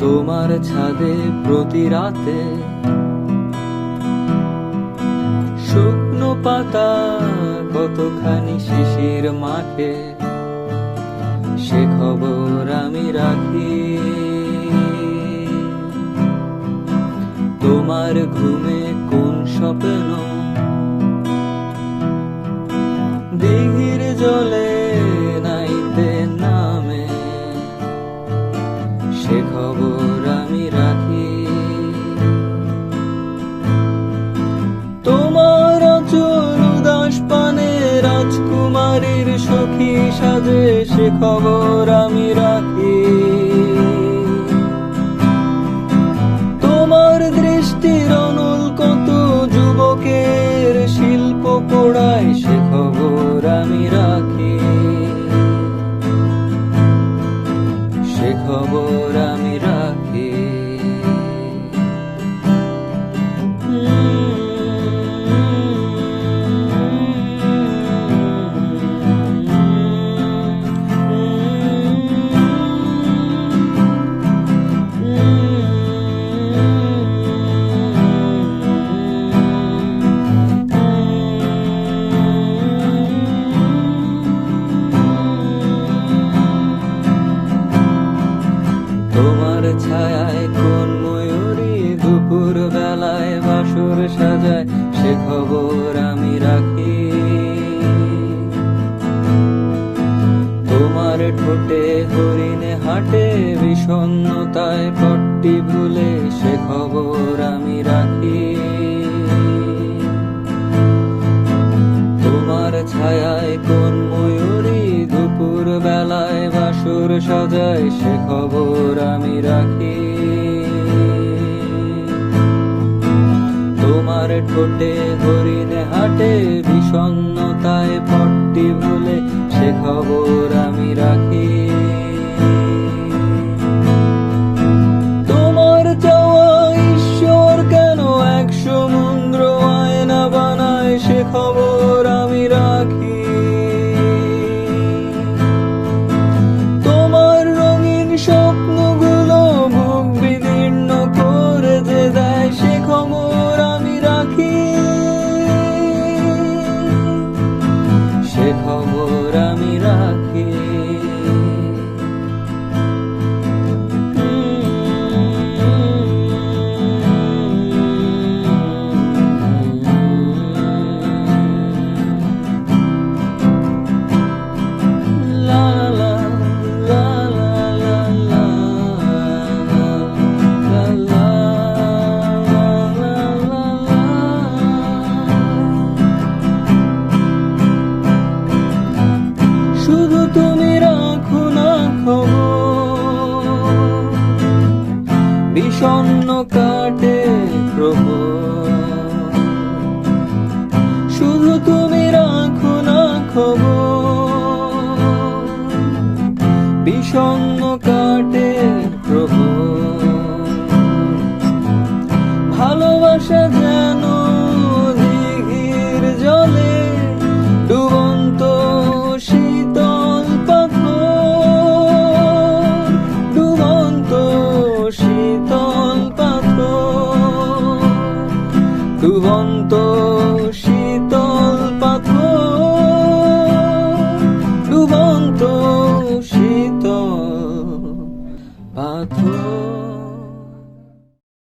তোমার ছাদে প্রতি রাতে শুকনো পাতা কতখানি শিশির মাখে, সে খবর আমি রাখি। তোমার ঘুমে কোন স্বপ্ন? দিঘির জলে রাজকুমারীর সখী সাজে সে খবর আমি রাখি। তোমার দৃষ্টির অনুল কত যুবকের শিল্প পোড়ায় খবর আমি রাখি। তোমার ঠোঁটে হরিণে হাটে, বিষণ্ণতায় পট্টি ভুলে সে খবর আমি রাখি। তোমার ছায়ায় কোন ময়ূরী দুপুর বেলায় বাসুর সাজায় সে খবর আমি রাখি। হরিণ হরিণে হাটে বিষণ্ণতায় পট্টি ভুলে সে খবর। কাটে প্রভু। শুধু তুমি রাখো না খবর। বিষণ্ণ কাটে প্রভু। ভালোবাসা